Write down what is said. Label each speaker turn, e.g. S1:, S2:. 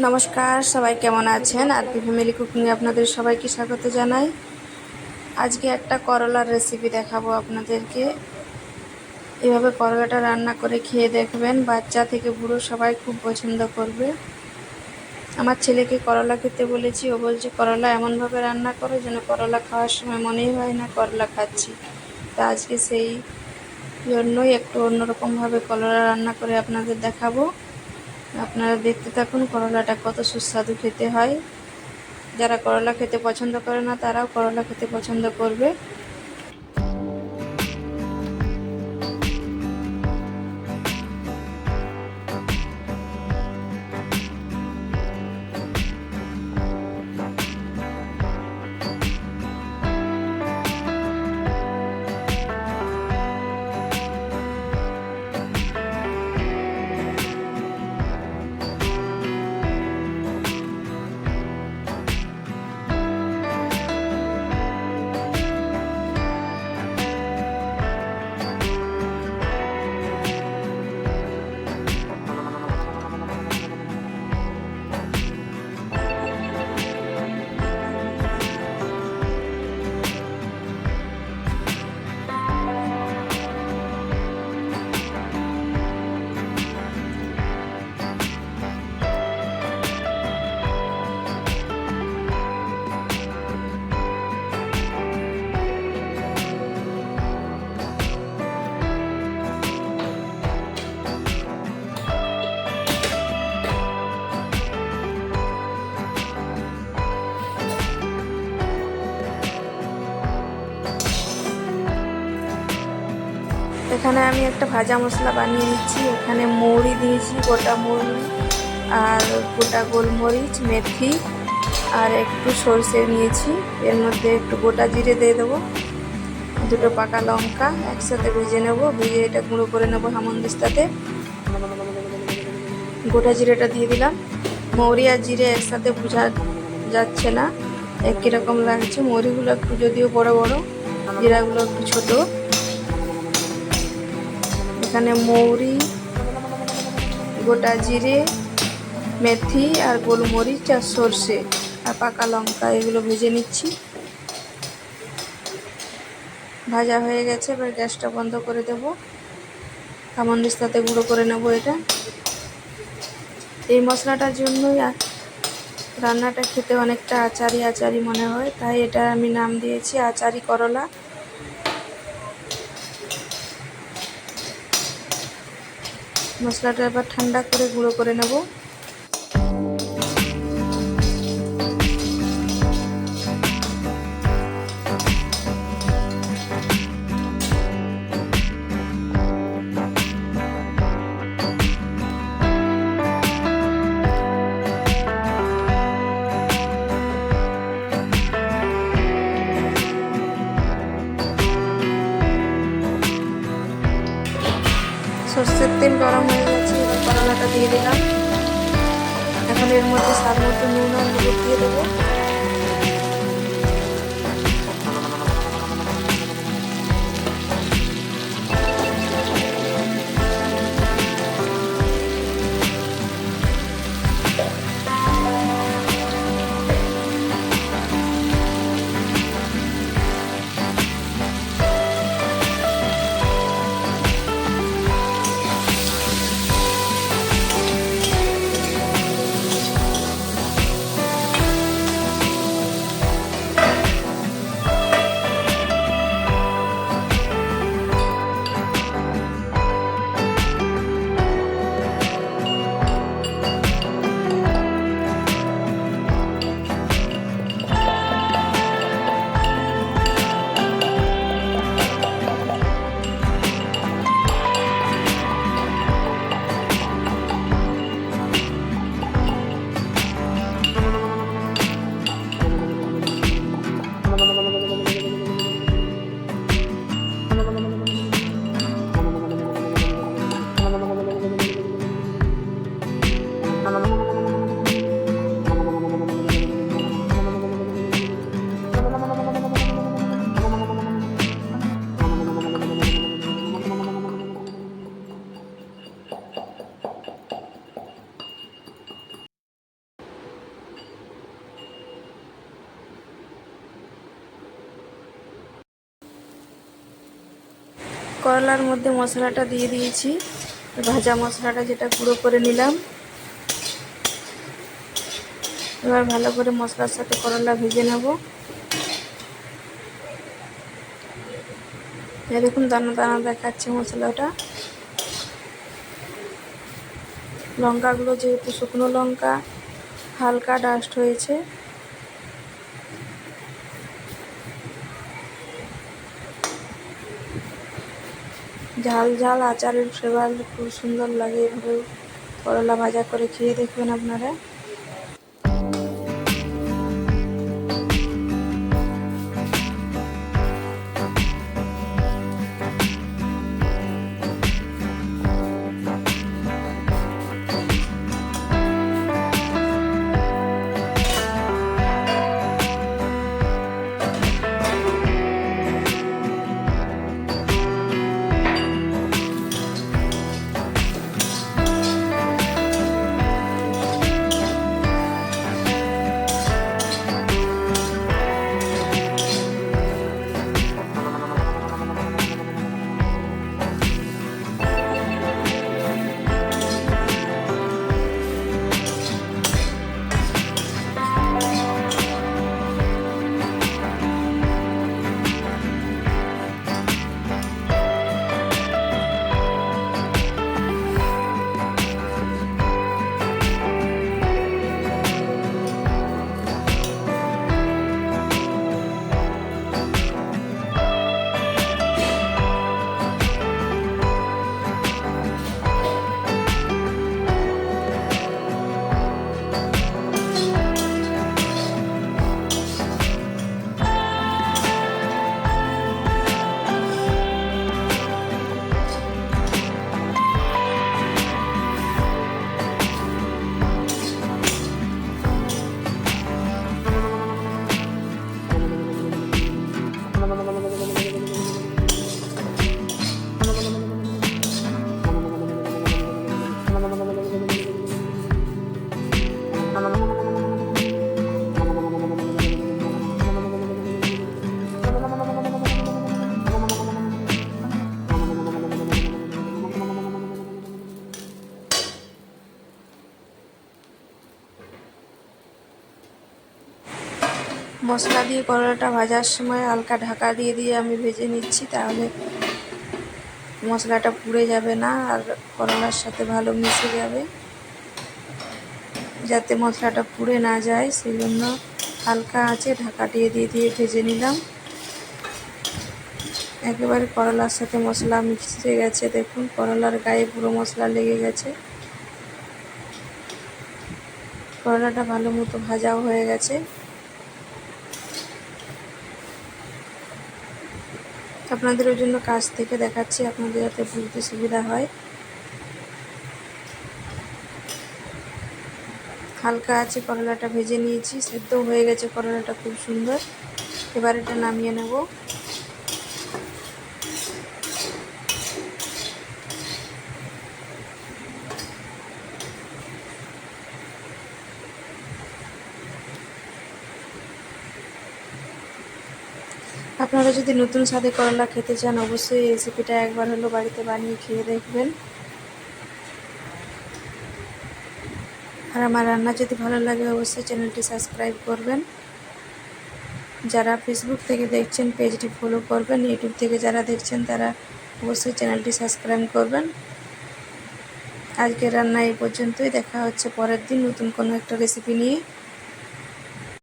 S1: নমস্কার, সবাই কেমন আছেন? আর পি ফ্যামিলি কুকিংয়ে আপনাদের সবাইকে স্বাগত জানাই। আজকে একটা করলার রেসিপি দেখাবো আপনাদেরকে। এভাবে করলাটা রান্না করে খেয়ে দেখবেন, বাচ্চা থেকে বুড়ো সবাই খুব পছন্দ করবে। আমার ছেলেকে করলা খেতে বলেছি, ও বলছে, করলা এমনভাবে রান্না করো যেন করলা খাওয়ার সময় মনেই হয় না, করলা খাচ্ছি। তা আজকে সেই জন্যই একটু অন্যরকমভাবে করলা রান্না করে আপনাদের দেখাবো। আপনারা দেখতে থাকুন, করলাটা কত সুস্বাদু খেতে হয়। যারা করলা খেতে পছন্দ করে না, তারাও করলা খেতে পছন্দ করবে। এখানে আমি একটা ভাজা মশলা বানিয়ে নিচ্ছি। এখানে মৌরি দিয়েছি, গোটা মৌরি আর গোটা গোলমরিচ, মেথি আর একটু সরষে নিয়েছি। এর মধ্যে একটু গোটা জিরে দিয়ে দেবো, দুটো পাকা লঙ্কা একসাথে ভেজে নেব। ভেজে এটা গুঁড়ো করে নেব হামন্দিস্তাতে গোটা জিরেটা দিয়ে দিলাম। মৌরি আর জিরে একসাথে বোঝা যাচ্ছে না, একই রকম লাগছে। মৌরিগুলো একটু যদিও বড় বড়, জিরাগুলো একটু ছোটো। এখানে মৌরি, গোটা জিরে, মেথি আর গোলমরিচ আর সর্ষে আর পাকা লঙ্কা, এগুলো ভেজে নিচ্ছি। ভাজা হয়ে গেছে, এবার গ্যাসটা বন্ধ করে দেবো। সাথে গুঁড়ো করে নেব এটা। এই মশলাটার জন্যই রান্নাটা খেতে অনেকটা আচারি আচারি মনে হয়, তাই এটা আমি নাম দিয়েছি আচারি করলা। মশলাটা এবার ঠান্ডা করে গুঁড়ো করে নেব। এখন মধ্যে স্বাদ মতো নুন আর দিয়ে দেবো। করলার মধ্যে মশলাটা দিয়ে দিয়েছি। ভাজা মশলাটা যেটা গুঁড়ো করে নিলাম। এবার ভালো করে মশলার সাথে করলা ভেজে নেব। দেখুন, দানা দানা দেখাচ্ছে মশলাটা। লঙ্কাগুলো যেহেতু শুকনো লঙ্কা, হালকা ডাস্ট হয়েছে। ঝাল ঝাল আচারের ফ্লেভার খুব সুন্দর লাগে। এভাবে করলা ভাজা করে খেয়ে দেখবেন আপনারা। মশলা দিয়ে করলাটা ভাজার সময় হালকা ঢাকা দিয়ে দিয়ে আমি ভেজে নিচ্ছি, তাহলে মশলাটা পুড়ে যাবে না আর করলার সাথে ভালো মিশে যাবে। যাতে মশলাটা পুড়ে না যায়, সেই জন্য হালকা আছে ঢাকা দিয়ে দিয়ে দিয়ে ভেজে নিলাম। একেবারে করলার সাথে মশলা মিশে গেছে, দেখুন করলার গায়ে পুরো মশলা লেগে গেছে। করলাটা ভালো মতো ভাজাও হয়ে গেছে। আপনাদের ওই জন্য কাছ থেকে দেখাচ্ছি, আপনাদের যাতে বুঝতে সুবিধা হয়। হালকা আছে, করলাটা ভেজে নিয়েছি, সেদ্ধ হয়ে গেছে, করলাটা খুব সুন্দর। এবার এটা নামিয়ে নেব। আপনারা যদি নতুন স্বাদে করলা খেতে চান, অবশ্যই এই রেসিপিটা একবার হলো বাড়িতে বানিয়ে খেয়ে দেখবেন। আর আমার রান্না যদি ভালো লাগে, অবশ্যই চ্যানেলটি সাবস্ক্রাইব করবেন। যারা ফেসবুক থেকে দেখছেন, পেজটি ফলো করবেন। ইউটিউব থেকে যারা দেখছেন, তারা অবশ্যই চ্যানেলটি সাবস্ক্রাইব করবেন। আজকের রান্না এই পর্যন্তই। দেখা হচ্ছে পরের দিন নতুন কোনো একটা রেসিপি নিয়ে।